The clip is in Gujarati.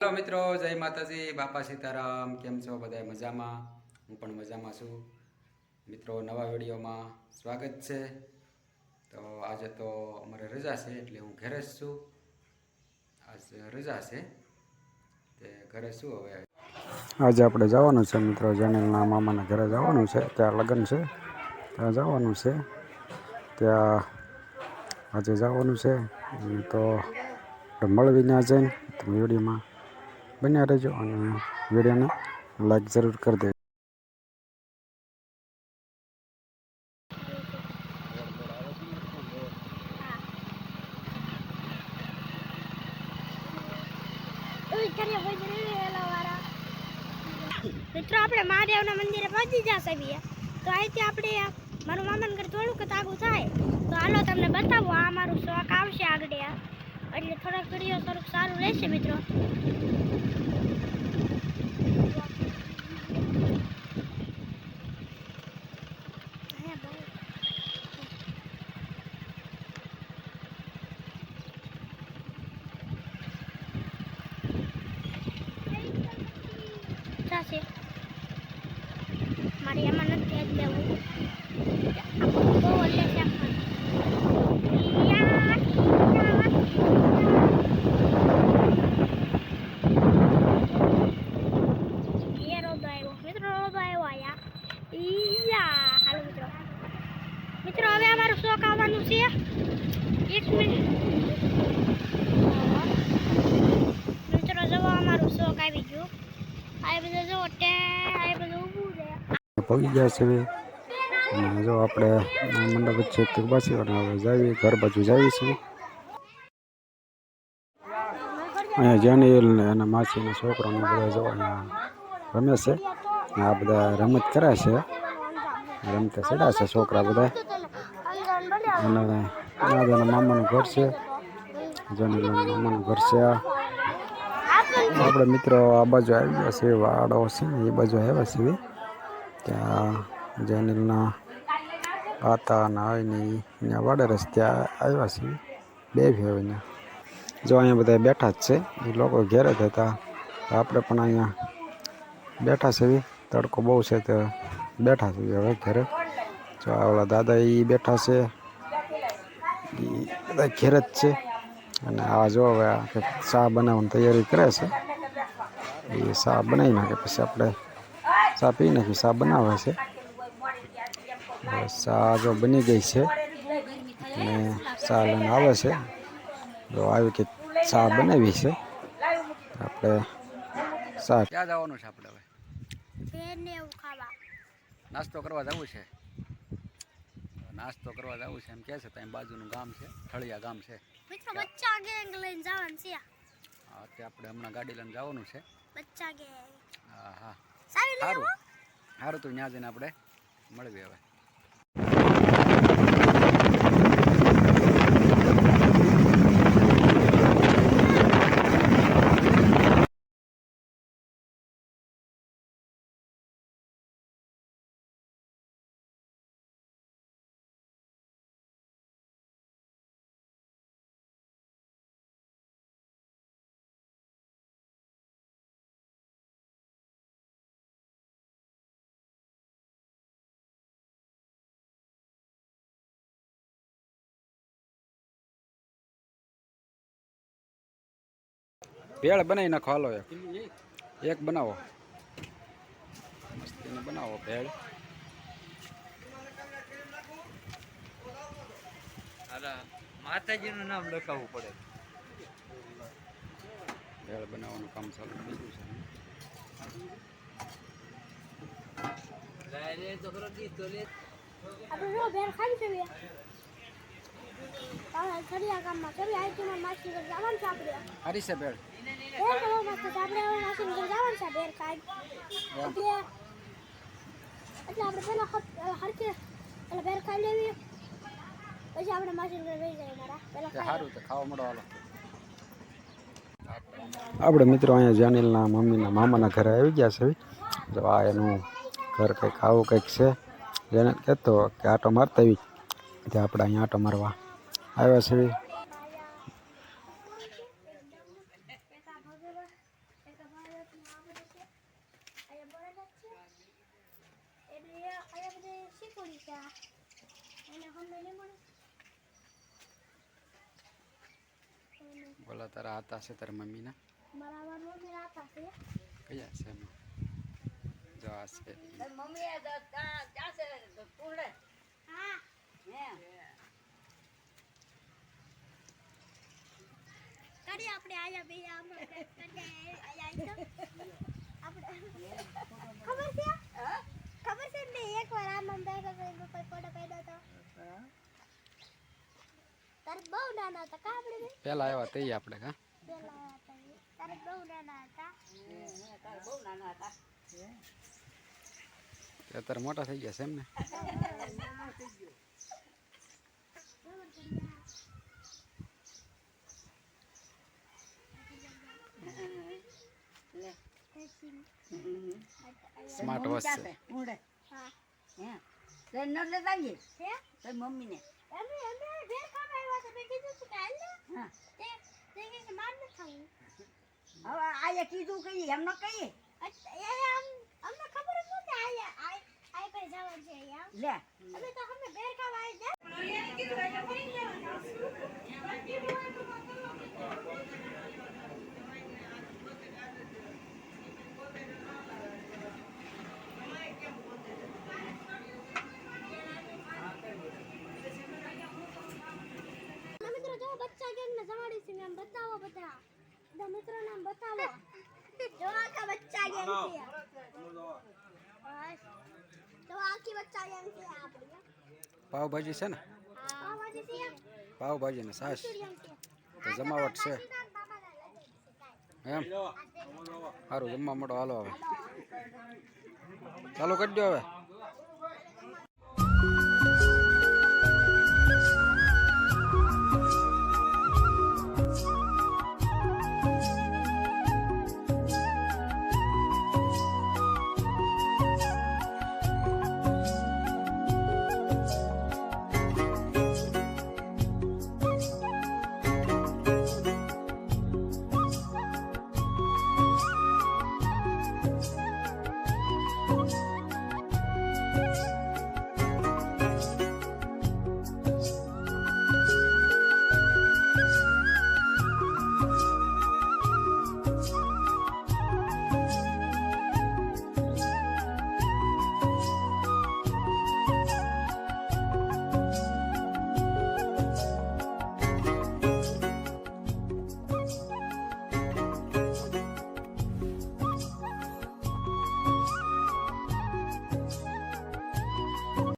હેલો મિત્રો, જય માતાજી, બાપા સીતારામ, કેમ છો બધા મજામાં? હું પણ મજામાં છું. મિત્રો, નવા વિડીયોમાં સ્વાગત છે. તો આજે તો અમારે રજા છે, એટલે હું ઘરે જ છું. આજ રજા છે, તે ઘરે શું હવે? આજે આપણે જવાનું છે મિત્રો, જનેલના મામાના ઘરે જવાનું છે. ત્યાં લગ્ન છે, ત્યાં જવાનું છે. ત્યાં આજે જવાનું છે. તો મળવી ના જઈને વિડીયોમાં બન્યા રહેજો અને વિડીયોને લાઈક જરૂર કરી દેજો. મિત્રો, આપણે મહાદેવના મંદિરે પહોંચી જશે બી તો અહીંથી આપણે મારું મામાનગર થોડુંક આગું થાય. તો હાલો તમને બતાવો, આ મારું શોખ આવશે આગળ એટલે થોડાક વીડિયો થોડુંક સારું રહેશે મિત્રો મારી એમાં નથી જ જવું બહુ એટલે છે મિત્રો રોદો આવ્યો આયા ઈયા હાલો મિત્રો મિત્રો હવે અમારું શોખ આવવાનું છે એક મિનિટ મિત્રો જવો અમારું શોખ આવી ગયું આ બધું જો ટે આ બધું ઊભું છે પગી ગયા છે અને જો આપણે મંડપ વચ્ચે બાસી અને હવે જાવી ઘર બાજુ જાવી છીએ. અહીંયા જેનિલ ને એના માસીના છોકરાને બધા જો અહીંયા રમે છે. આ બધા રમત કરે છે. રમતા ચડ્યા છે છોકરા બધા. અને દાદાના મામાનું ઘર છે. જેનિલના મામાનું ઘર છે આ. આપણે મિત્રો આ બાજુ આવી ગયા છે, વાડો છે, એ બાજુ આવ્યા છે ત્યાં જેનિલના આતા અને આવીને અહીંયા વાડે રસ્તે આવ્યા છે, બે ભી અહીંયા જો અહીંયા બધા બેઠા જ છે, એ લોકો ઘેરે જ હતા. આપણે પણ અહીંયા બેઠા છે તડકો બહુ છે તો બેઠા છે હવે ઘરે. જો આવડા દાદા એ બેઠા છે એ બધા ઘેરે જ છે. અને આ જો હવે ચા બનાવવાની તૈયારી કરે છે. એ ચા બનાવી નાખે પછી આપણે ચા પી નાખી ચા બનાવે છે હવે ચા જો બની ગઈ છે અને ચા લઈને આવે છે જો આવી કે ચા બનાવી છે આપણે ચા ક્યાં જવાનું છે આપણે હવે તેને એવું ખાવા નાસ્તો કરવા જવું છે નાસ્તો કરવા જવું છે એમ કહે છે ત્યાં બાજુનું ગામ છે ઠળિયા ગામ છે મિત્રો બચ્ચા ગેંગ લઈને જવાનું છે હા તે આપણે હમણાં ગાડી લઈને જવાનું છે બચ્ચા ગેંગ. હા હા. સારું સારું તો ત્યાં જઈને આપણે મળીએ હવે. ભેળ બનાવી નાખો હાલો એક. એક. બનાવો. મસ્તીને બનાવો ભેળ માતાજીનું નામ લખાવવું પડે. ભેળ બનાવવાનું કામ ચાલુ બીજું છે. આપણે બે આ સરિયા ગામમાં સરી આઈટી માસી ઘર જવાનું છે આપણે. હારી છે ભેળ? તો બહુ આપણે હવે માસી ઘર જવાનું છે બેર ખાઈ. એટલે એટલે આપણે પેલા હરકે એટલે બેર ખાઈ લેવી. પછી આપણે માસી ઘર વહી જાય મારા. પેલા સારું તો ખાવા મળો આપણે મિત્રો અહીંયા જાનીલના મમ્મીના મામાના ઘરે આવી ગયા છે. જો આ એનું ઘર કંઈક આવું કંઈક છે. જેને કહેતો કે આટો મારતા આવી. ત્યાં આપણે અહીંયા આટો મારવા. આવ્યા છે બરાબર બોલા તારા હતા છે તારા મમ્મીના મારા મારા મમ્મી રાતા છે કયા છે જો આ છે મમ્મી તો ત્યાં છે તો પૂરે હા હે કરી આપણે આયા બે આમ આપણે આયા આપણે ખબર છે? હા ખબર છે ને એકવાર આમ આમ બેઠો તો એનો કોઈ ફોટો પાડ્યો તો? તારે બહુ નાના હતા કા આપણે? પહેલા આવ્યા તે આપણે કા. તારે બહુ નાના હતા. તારે બહુ નાના હતા. અત્યારે મોટા થઈ ગયા છે એમ ને લે પછી હમ. સ્માર્ટ વોચ છે. છે હા હે? તે ન લેતા ગઈ હે? તારી મમ્મીને. અમે અમે ઘેર કામ આવ્યા છે મેં કીધું છે કાલ ને. હા. તે તે કે માર ન ખાવું. હવે આયે કીધું કઈ એમ ન કહીએ? એ આમ અમને ખબર જ નહોતી આયા આય આય પર જવાનું છે અહીંયા. લે. અમે તો અમે બેર ખાવા આવ્યા ના મિત્રો જો બચ્ચા કેમ ને જમાડી છે મેમ બતાવો બધા. બધા મિત્રો નામ બતાવો. જો આખા બચ્ચા ગેંગ છે. તો આખી બચ્ચા ગેંગ છે આપણી પાવભાજી છે ને? હા વાજી છે. પાવભાજી ને તો જમાવટ છે. એમ? સારું જમવા મળો હાલો હવે. ચાલુ કરી દો હવે.